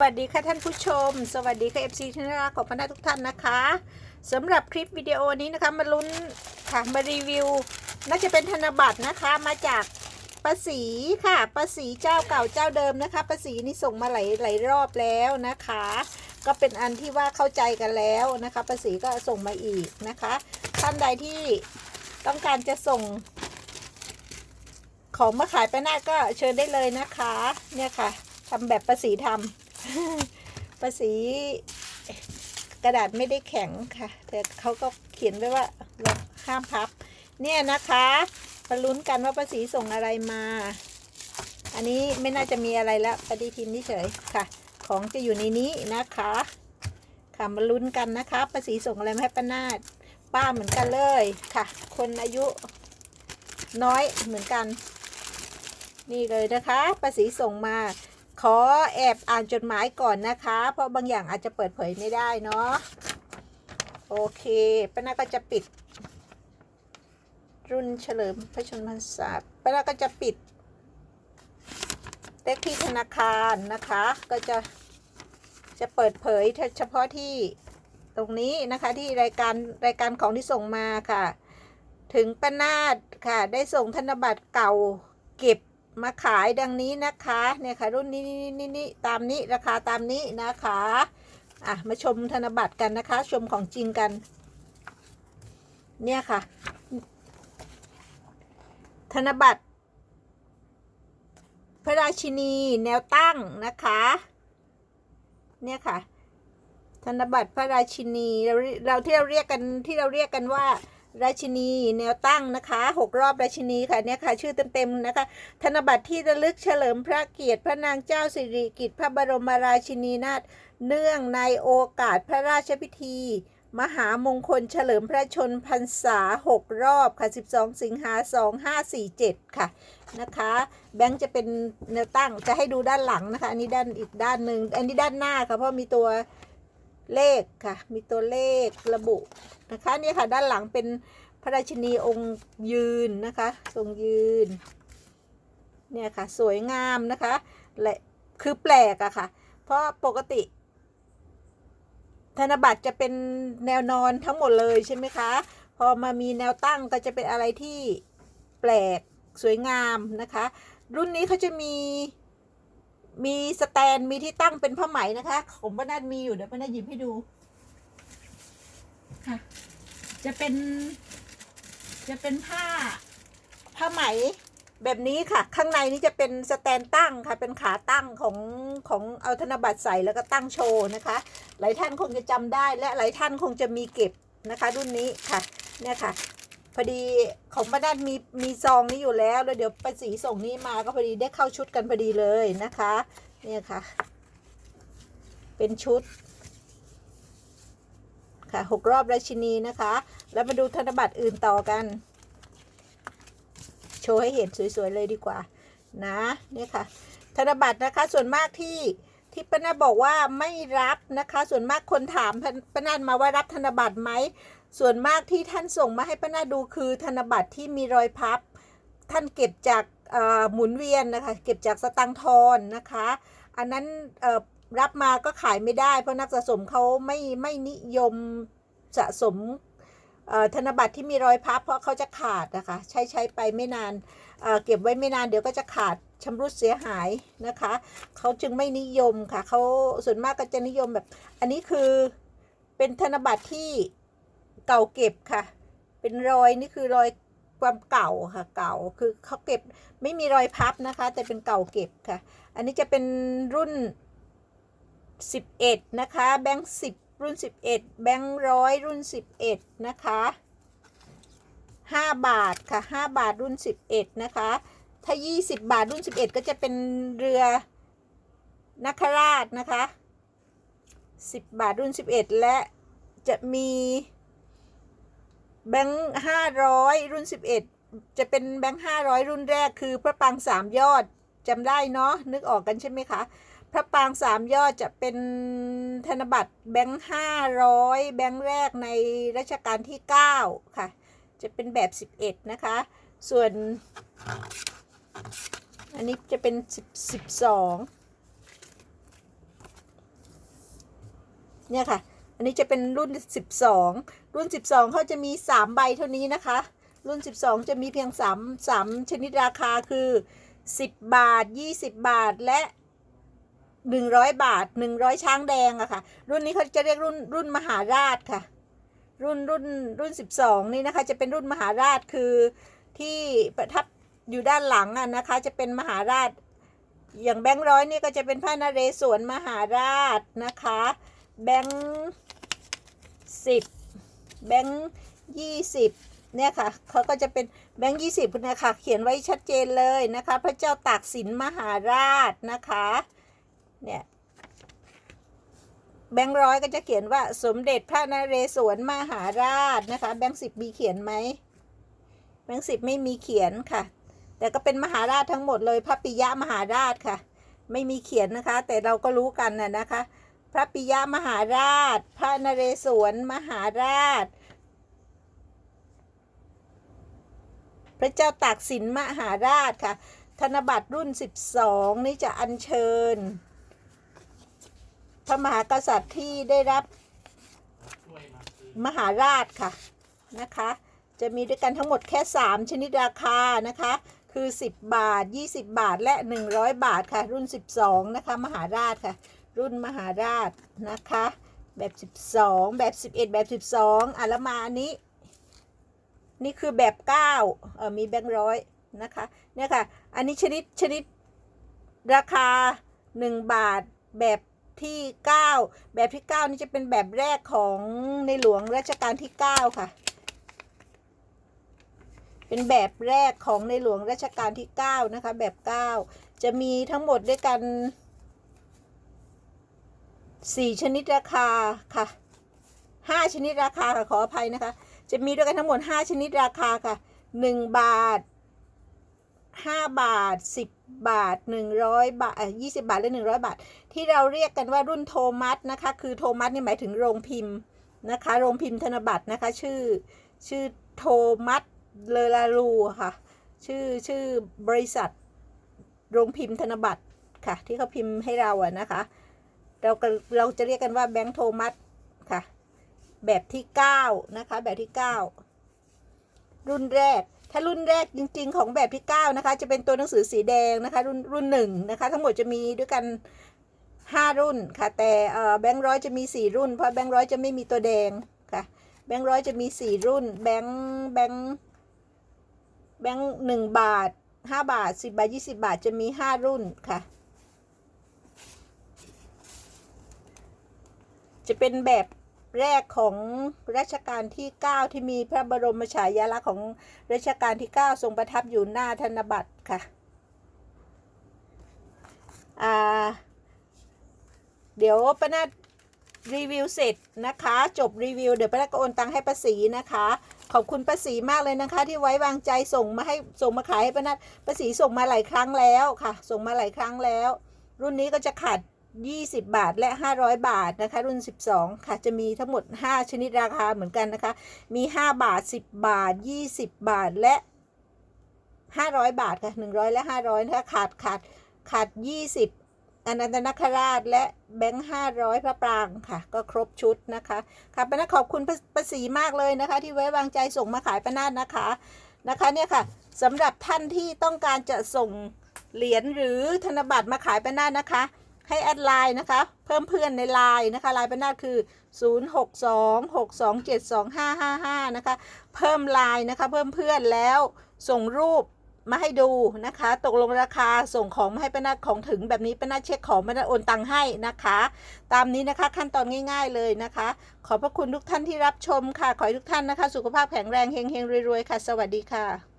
สวัสดีค่ะท่านผู้ชม สวัสดีค่ะ FC ที่น่ารักของพนักทุกท่านนะคะสำหรับคลิปวิดีโอนี้นะคะมาลุ้นค่ะมารีวิว น่าจะเป็นธนบัตรนะคะมาจากป้าสีค่ะป้าสีเจ้าเก่าเจ้าเดิมนะคะป้าสีนี่ส่งมาหลายหลายรอบแล้วนะคะ ก็เป็นอันที่ว่าเข้าใจกันแล้วนะคะป้าสีก็ส่งมาอีกนะคะ ท่านใดที่ต้องการจะส่ง ของมาขายไปหน้าก็เชิญได้เลยนะคะ เนี่ยค่ะทำแบบป้าสีทำ ภาษีกระดาษไม่ได้แข็งค่ะ แต่เขาก็เขียนไว้ว่าห้ามพับ เนี่ยนะคะมาลุ้นกันว่าภาษีส่งอะไรมา อันนี้ไม่น่าจะมีอะไรแล้วปฏิทินนี่เฉยค่ะ ของจะอยู่ในนี้นะคะค่ะมาลุ้นกันนะคะภาษีส่งอะไรมาให้ป้านาดป้าเหมือนกันเลยค่ะ คนอายุน้อยเหมือนกัน นี่เลยนะคะภาษีส่งมา ขอแอบอ่านจดหมายก่อนนะคะ เพราะบางอย่างอาจจะเปิดเผยไม่ได้เนาะโอเคป้านาก็จะปิด รุ่นเฉลิมพระชนมพรรษาป้านาก็จะปิดเลขที่ธนาคารนะคะ ก็จะจะเปิดเผยเฉพาะที่ตรงนี้นะคะที่รายการรายการของที่ส่งมาค่ะ ถึงป้านาดค่ะ ได้ส่งธนบัตรเก่าเก็บ มาขายดังนี้นะคะเนี่ยค่ะรุ่นนี้นี่นี่นี่ตามนี้ราคาตามนี้นะคะอะมาชมธนบัตรกันนะคะ ชมของจริงกัน เนี่ยค่ะ ธนบัตรพระราชินีแนวตั้งนะคะ เนี่ยค่ะ ธนบัตรพระราชินีเราเราที่เราเรียกกันที่เราเรียกกันว่า ราชินีแนวตั้งนะคะหกรอบราชินีค่ะเนี่ยค่ะชื่อเต็มๆนะคะ ธนบัตรที่ระลึกเฉลิมพระเกียรติ พระนางเจ้าสิริกิติ์พระบรมราชินีนาถเนื่องในโอกาสพระราชพิธี มหามงคลเฉลิมพระชนพรรษา 6 รอบค่ะ 12 สิงหา2547 ค่ะนะคะ แบงค์จะเป็นแนวตั้งจะให้ดูด้านหลังนะคะ อันนี้ด้านอีกด้านหนึ่งอันนี้ด้านหน้าค่ะเพราะมีตัว เลขค่ะ มีตัวเลขระบุนะคะนี่ค่ะ ด้านหลังเป็นพระราชินีองค์ยืนนะคะ ทรงยืน เนี่ยค่ะ สวยงามนะคะและคือแปลกอะค่ะ เพราะปกติ ธนบัตรจะเป็นแนวนอนทั้งหมดเลยใช่ไหมคะ พอมามีแนวตั้งก็จะเป็นอะไรที่แปลกสวยงามนะคะ รุ่นนี้เขาจะมี มีสแตนมีที่ตั้งเป็นผ้าไหมนะคะ ของป้านาดมีอยู่เดี๋ยวป้านาดหยิบให้ดูค่ะ จะเป็น จะเป็นผ้า ผ้าไหม แบบนี้ค่ะ ข้างในนี้จะเป็นสแตนตั้งค่ะ เป็นขาตั้งของของเอาธนบัตรใส่แล้วก็ตั้งโชว์นะคะ หลายท่านคงจะจำได้และหลายท่านคงจะมีเก็บนะคะ รุ่นนี้ค่ะ เนี่ยค่ะ พอดีของป้านัดมีมีซองนี้อยู่แล้วแล้วเดี๋ยวป้าสีส่งนี้มาก็พอดีได้เข้าชุดกันพอดีเลยนะคะ เนี่ยค่ะ เป็นชุด ค่ะหกรอบราชินีนะคะ แล้วมาดูธนบัตรอื่นต่อกัน โชว์ให้เห็นสวยๆเลยดีกว่า นะเนี่ยค่ะ ธนบัตรนะคะส่วนมากที่ที่ป้านาบอกว่าไม่รับนะคะ ส่วนมากคนถามป้านามาว่ารับธนบัตรไหม ส่วนมากที่ท่านส่งมาให้ป้านาดูคือธนบัตรที่มีรอยพับ ท่านเก็บจากหมุนเวียนนะคะเก็บจากสตังทอนนะคะ อันนั้นรับมาก็ขายไม่ได้ เพราะนักสะสมเขาไม่ไม่นิยมสะสมธนบัตรที่มีรอยพับเพราะเขาจะขาดนะคะ ใช้ใช้ไปไม่นานเเก็บไว้ไม่นานเดี๋ยวก็จะขาดชำรุดเสียหายนะคะเขาจึงไม่นิยมค่ะเขาส่วนมากก็จะนิยมแบบ อันนี้คือเป็นธนบัตรที่ เก่าเก็บค่ะ เป็นรอยนี่คือรอยความเก่าค่ะ เก่าคือเขาเก็บไม่มีรอยพับนะคะ แต่เป็นเก่าเก็บค่ะ อันนี้จะเป็นรุ่น 11 นะคะ แบงค์10 รุ่น 11 แบงค์ร้อยรุ่น 11 นะคะ 5 บาทค่ะ 5 บาทรุ่น 11 นะคะ ถ้า 20 บาทรุ่น 11 ก็จะเป็นเรือนักราชนะคะ 10 บาทรุ่น 11 และจะมี แบงค์500รุ่น11จะเป็นแบงค์500รุ่นแรกคือพระปางสามยอดจำได้เนาะนึกออกกันใช่ไหมคะ พระปางสามยอดจะเป็นธนบัตรแบงค์500แบงค์แรกในรัชกาลที่9ค่ะ จะเป็นแบบ11นะคะ ส่วน อันนี้จะเป็น10 12เนี่ยค่ะ อันนี้จะเป็นรุ่น 12 รุ่น 12เขาจะมี 3 ใบเท่านี้นะคะ รุ่น 12 จะมีเพียง 3 3 ชนิดราคาคือ 10 บาท 20 บาทและ 100 บาท 100 ช้างแดงอะค่ะ รุ่นนี้เขาจะเรียกรุ่นรุ่นมหาราชค่ะ รุ่นรุ่นรุ่น 12 นี่นะคะ จะเป็นรุ่นมหาราชคือที่ประทับอยู่ด้านหลังอะนะคะ จะเป็นมหาราชอย่างแบงค์ร้อยนี่ก็จะเป็นพระนเรศวรมหาราชนะคะ แบงค์ สิบแบงค์ยี่สิบเนี่ยค่ะเขาก็จะเป็นแบงค์ยี่สิบเนี่ยค่ะเขียนไว้ชัดเจนเลยนะคะ พระเจ้าตากสินมหาราชนะคะ เนี่ยแบงค์ร้อยก็จะเขียนว่าสมเด็จพระนเรศวรมหาราชนะคะ แบงค์สิบมีเขียนไหมแบงค์สิบไม่มีเขียนค่ะ แต่ก็เป็นมหาราชทั้งหมดเลยพระปิยะมหาราชค่ะ ไม่มีเขียนนะคะ แต่เราก็รู้กันนะนะคะ พระปิยมหาราช พระนเรศวรมหาราช พระเจ้าตากสินมหาราชค่ะ ธนบัตรรุ่น 12 นี่จะอัญเชิญ พระมหากษัตริย์ที่ได้รับมหาราชค่ะนะคะ จะมีด้วยกันทั้งหมดแค่ 3 ชนิดราคานะคะ คือ 10 บาท 20 บาทและ 100 บาทค่ะ รุ่น 12 นะคะ มหาราชค่ะ รุ่นมหาราชนะคะ แบบ 12 แบบ 11 แบบ 12อะแล้วมาอันนี้ นี่คือแบบ9เออมีแบงค์ร้อยนะคะเนี่ยค่ะ อันนี้ชนิดชนิดราคา 1 บาทแบบที่ 9 แบบที่ 9 นี่จะเป็นแบบแรกของในหลวงรัชกาลที่ 9 ค่ะ เป็นแบบแรกของในหลวงรัชกาลที่ 9 นะคะ แบบ 9 จะมีทั้งหมดด้วยกัน 4ชนิดราคาค่ะ5ชนิดราคาค่ะขออภัยนะคะ จะมีด้วยกันทั้งหมด5ชนิดราคาค่ะ1บาท5บาท10บบาท100บาท20บาทและ100บาท ที่เราเรียกกันว่ารุ่นโทมัสนะคะ คือโทมัสนี่หมายถึงโรงพิมพ์นะคะ โรงพิมพ์ธนบัตรนะคะ ชื่อชื่อโทมัสเลลารูค่ะ ชื่อชื่อบริษัท โรงพิมพ์ธนบัตรค่ะ ที่เขาพิมพ์ให้เราอะนะคะ เราก็เราจะเรียกกันว่าแบงค์โทมัสค่ะ แบบที่9นะคะ แบบที่9รุ่นแรก ถ้ารุ่นแรกจริง ๆ ของแบบที่9นะคะ จะเป็นตัวหนังสือสีแดงนะคะ รุ่นรุ่นหนึ่งนะคะ ทั้งหมดจะมีด้วยกัน5รุ่นค่ะ แต่แบงค์ร้อยจะมี4รุ่น เพราะแบงค์ร้อยจะไม่มีตัวแดงค่ะ แบงค์ร้อยจะมี4รุ่น แบงค์แบงค์แบงค์หนึ่งบาท5บาท10บาท20บาทจะมี5รุ่นค่ะ จะเป็นแบบแรกของรัชกาลที่ 9 ที่มีพระบรมฉายาลักษณ์ของรัชกาลที่ 9 ทรงประทับอยู่หน้าธนบัตรค่ะอ่าเดี๋ยวป้านาดรีวิวเสร็จนะคะ จบรีวิว เดี๋ยวป้านาดก็โอนตังค์ให้ป้าศรีนะคะ ขอบคุณป้าศรีมากเลยนะคะ ที่ไว้วางใจส่งมาให้ส่งมาขายให้ป้านาดป้าศรีส่งมาหลายครั้งแล้วค่ะ ส่งมาหลายครั้งแล้ว รุ่นนี้ก็จะขาด 20 บาทและ 500 บาทนะคะ รุ่น 12 ค่ะ จะมีทั้งหมด 5 ชนิดราคาเหมือนกันนะคะ มี 5 บาท 10 บาท 20 บาทและ 500 บาทค่ะ 100 และ 500 นะคะ ขาดขาดขาด 20อนันตนาคราชและแบงค์500 พระปรางค่ะ ก็ครบชุดนะคะค่ะป้านาขอบคุณประสีมากเลยนะคะ ที่ไว้วางใจส่งมาขายป้านาดนะคะนะคะเนี่ยค่ะสำหรับท่านที่ต้องการจะส่งเหรียญหรือธนบัตรมาขายป้านาดนะคะ ให้แอดไลน์นะคะ เพิ่มเพื่อนในไลน์นะคะไลน์เป็นหน้าคือ 0626272555 นะคะ เพิ่มไลน์นะคะ เพิ่มเพื่อนแล้วส่งรูปมาให้ดูนะคะ ตกลงราคาส่งของมาให้เป้านาของถึงแบบนี้เป้านาเช็คของเป้านาโอนตังค์ให้นะคะ ตามนี้นะคะขั้นตอนง่าย ๆเลยนะคะ ขอบพระคุณทุกท่านที่รับชมค่ะ ขอให้ทุกท่านนะคะ สุขภาพแข็งแรงเฮงๆรวยๆค่ะ สวัสดีค่ะ